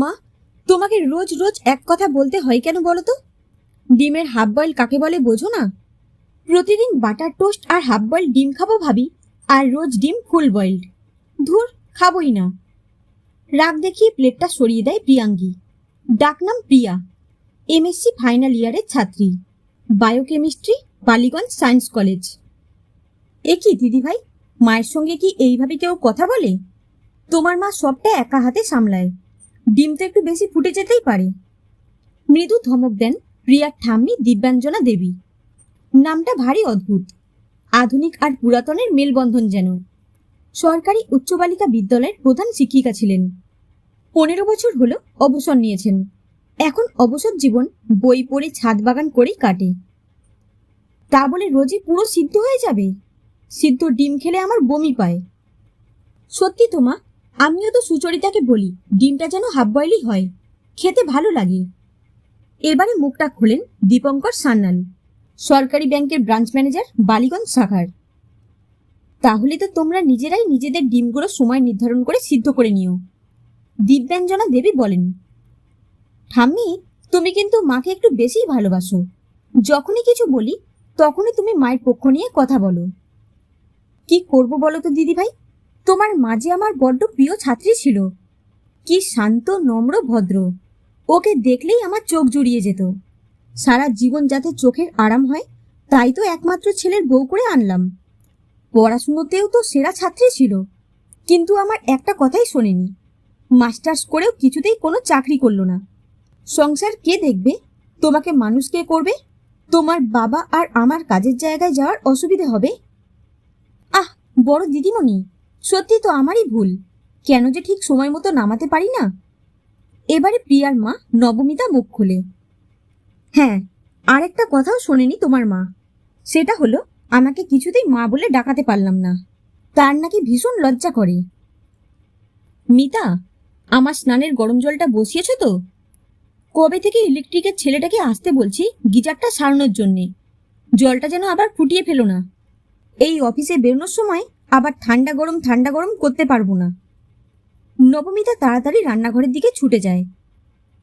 মা, তোমাকে রোজ রোজ এক কথা বলতে হয় কেন বলো তো? ডিমের হাফ বয়েল কাকে বলে বোঝো না? প্রতিদিন বাটার টোস্ট আর হাফ বয়েল ডিম খাব ভাবি, আর রোজ ডিম ফুল বয়েলড ধুর, খাবোই না। রাগ দেখিয়ে প্লেটটা সরিয়ে দেয় প্রিয়াঙ্গী। ডাকনাম প্রিয়া। এমএসসি ফাইনাল ইয়ারের ছাত্রী। বায়োকেমিস্ট্রি বালিগঞ্জ সায়েন্স কলেজ এ কি দিদিভাই মায়ের সঙ্গে কি এইভাবে কেউ কথা বলে? তোমার মা সবটা একা হাতে সামলায়। ডিম তো একটু বেশি ফুটে যেতেই পারে। মৃদু ধমক দেন প্রিয়ার ঠাম্মি দিব্যাঞ্জনা দেবী। নামটা ভারী অদ্ভুত। আধুনিক আর পুরাতনের মেলবন্ধন যেন। সরকারি উচ্চ বালিকা বিদ্যালয়ের প্রধান শিক্ষিকা ছিলেন। পনেরো বছর হলো অবসর নিয়েছেন। এখন অবসর জীবন বই পড়ে ছাদ বাগান করেই কাটে। তা বলে রোজই পুরো সিদ্ধ হয়ে যাবে? সিদ্ধ ডিম খেলে আমার বমি পায়। সত্যি তো মা আমিও তো সুচরিতাকে বলি, ডিমটা যেন হাফ বয়েলই হয়। খেতে ভালো লাগে। এবারে মুখটা খোলেন দীপঙ্কর সান্যাল, সরকারি ব্যাংকের ব্রাঞ্চ ম্যানেজার বালিগঞ্জ শাখার। তাহলে তো তোমরা নিজেরাই নিজেদের ডিমগুলো সময় নির্ধারণ করে সিদ্ধ করে নিও। দিব্যাঞ্জনা দেবী বলেন, ঠাম্মি, তুমি কিন্তু মাকে একটু বেশিই ভালোবাসো। যখনই কিছু বলি, তখনই তুমি মায়ের পক্ষ নিয়ে কথা বলো। কি করব বলো তো দিদিভাই? তোমার মাঝে আমার বড্ড প্রিয় ছাত্রী ছিল। কি শান্ত, নম্র, ভদ্র। ওকে দেখলেই আমার চোখ জুড়িয়ে যেত। সারা জীবন যাতে চোখের আরাম হয়, তাই তো একমাত্র ছেলের বউ করে আনলাম। পড়াশুনোতেও তো সেরা ছাত্রী ছিল। কিন্তু আমার একটা কথাই শোনেনি। মাস্টার্স করেও কিছুতেই কোনো চাকরি করল না। সংসার কে দেখবে? তোমাকে মানুষ কে করবে? তোমার বাবা আর আমার কাজের জায়গায় যাওয়ার অসুবিধে হবে? আহ, বড় দিদিমণি সত্যি তো আমারই ভুল। কেন যে ঠিক সময় মতো নামাতে পারি না? এবারে প্রিয়ার মা নবমিতা মুখ খুলে। হ্যাঁ আরেকটা কথাও শোনেনি তোমার মা। সেটা হলো, আমাকে কিছুতেই মা বলে ডাকাতে পারলাম না। তার নাকি ভীষণ লজ্জা করে। মিতা, আমার স্নানের গরম জলটা বসিয়েছ তো? কবে থেকে ইলেকট্রিকের ছেলেটাকে আসতে বলছি গিজারটা সারানোর জন্যে? জলটা যেন আবার ফুটিয়ে ফেলো না। এই অফিসে বেরোনোর সময় আবার ঠান্ডা গরম ঠান্ডা গরম করতে পারব না। নবমিতা তাড়াতাড়ি রান্নাঘরের দিকে ছুটে যায়।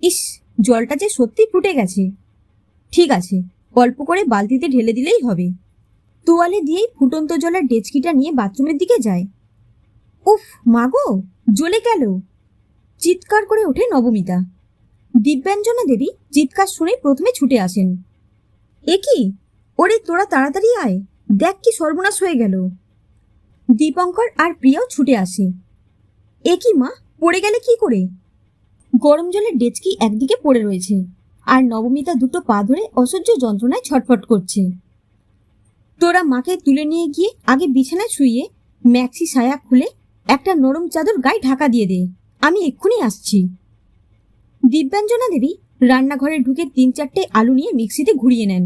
ইস, জলটা যে সত্যি ফুটে গেছে। ঠিক আছে, অল্প করে বালতিতে ঢেলে দিলেই হবে। তোয়ালে দিয়েই ফুটন্ত জলের ডেচকিটা নিয়ে বাথরুমের দিকে যায়। উফ মাগো জ্বলে গেল। চিৎকার করে ওঠে নবমিতা দিব্যাঞ্জনা দেবী চিৎকার শুনে প্রথমে ছুটে আসেন। এ কি? ওরে, তোরা তাড়াতাড়ি আয়। দেখ কি সর্বনাশ হয়ে গেল। দীপঙ্কর আর প্রিয়াও ছুটে আসে। এ কি মা, পড়ে গেলে কি করে? গরম জলের ডেচকি একদিকে পড়ে রয়েছে আর নবমিতা দুটো পা ধরে অসহ্য যন্ত্রণায় ছটফট করছে। তোরা মাকে তুলে নিয়ে গিয়ে আগে বিছানায় শুইয়ে ম্যাক্সি সায়া খুলে একটা নরম চাদর গায়ে ঢাকা দিয়ে দে, আমি এক্ষুনি আসছি। দিব্যাঞ্জনা দেবী রান্নাঘরে ঢুকে তিন চারটে আলু নিয়ে মিক্সিতে ঘুরিয়ে নেন।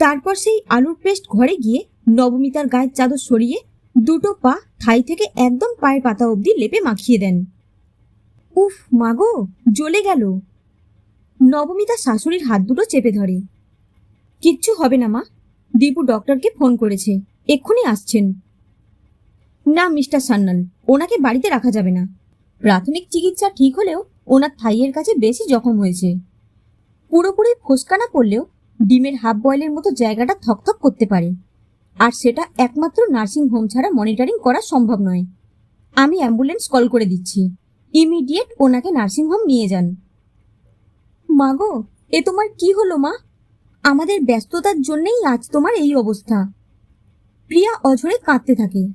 তারপর সেই আলুর পেস্ট ঘরে গিয়ে নবমিতার গায়ের চাদর সরিয়ে দুটো পা থাই থেকে একদম পায়ের পাতা অবধি লেপে মাখিয়ে দেন। উফ মাগো জ্বলে গেল। নবমিতা শাশুড়ির হাত দুটো চেপে ধরে। কিচ্ছু হবে না, মা। দীপু ডক্টরকে ফোন করেছে। এক্ষুনি আসছেন। না, মিস্টার সান্যাল, ওনাকে বাড়িতে রাখা যাবে না। প্রাথমিক চিকিৎসা ঠিক হলেও ওনার থাইয়ের কাছে বেশি জখম হয়েছে। পুরোপুরি ফোসকা না পড়লেও ডিমের হাফ বয়েলের মতো জায়গাটা থকথক করতে পারে। আর সেটা একমাত্র নার্সিং হোম ছাড়া মনিটরিং করা সম্ভব নয়। আমি অ্যাম্বুলেন্স কল করে দিচ্ছি। ইমিডিয়েট ওনাকে নার্সিং হোম নিয়ে যান। মাগো এ তোমার কি হলো মা? আমাদের ব্যস্ততার জন্যেই আজ তোমার এই অবস্থা। প্রিয়া অঝরে কাঁদতে থাকে।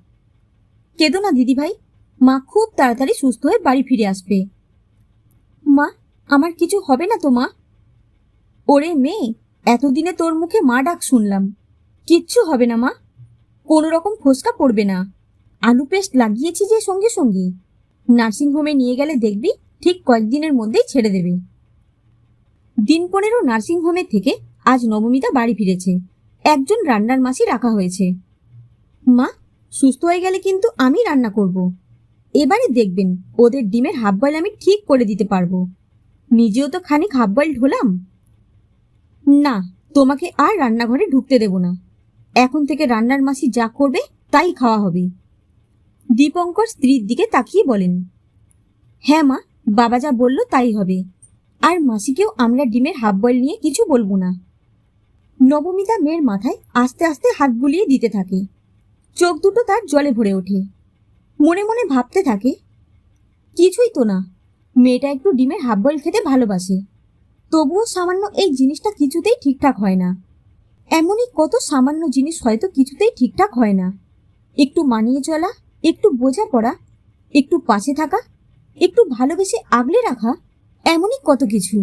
কেঁদো না, দিদিভাই। মা খুব তাড়াতাড়ি সুস্থ হয়ে বাড়ি ফিরে আসবে। মা, আমার কিছু হবে না তো মা? ওরে মেয়ে, এতদিনে তোর মুখে মা ডাক শুনলাম। কিচ্ছু হবে না, মা। কোনো রকম ফোসকা পড়বে না। আলু পেস্ট লাগিয়েছি যে সঙ্গে সঙ্গে। নার্সিংহোমে নিয়ে গেলে দেখবি ঠিক কয়েকদিনের মধ্যেই ছেড়ে দেবে। দিন পনেরো নার্সিংহোমে থেকে আজ নবমিতা বাড়ি ফিরেছে। একজন রান্নার মাসি রাখা হয়েছে। মা, সুস্থ হয়ে গেলে কিন্তু আমি রান্না করব। এবারে দেখবেন ওদের ডিমের হাফ বয়েল আমি ঠিক করে দিতে পারব। নিজেও তো খানিক হাফ বয়েল ঢোলাম না, তোমাকে আর রান্নাঘরে ঢুকতে দেব না। এখন থেকে রান্নার মাসি যা করবে, তাই খাওয়া হবে। দীপঙ্কর স্ত্রীর দিকে তাকিয়ে বলেন হ্যাঁ মা, বাবা যা বলল তাই হবে। আর মাসিকেও আমরা ডিমের হাফ বয়েল নিয়ে কিছু বলব না। নবমিতা মেয়ের মাথায় আস্তে আস্তে হাত বুলিয়ে দিতে থাকে। চোখ দুটো তার জলে ভরে ওঠে। মনে মনে ভাবতে থাকে, কিছুই তো না, মেয়েটা একটু ডিমের হাফ বয়েল খেতে ভালোবাসে। তবুও সামান্য এই জিনিসটা কিছুতেই ঠিকঠাক হয় না। এমনই কত সামান্য জিনিস হয়তো কিছুতেই ঠিকঠাক হয় না। একটু মানিয়ে চলা, একটু বোঝা পড়া একটু পাশে থাকা, একটু ভালোবেসে আগলে রাখা, এমনই কত কিছু।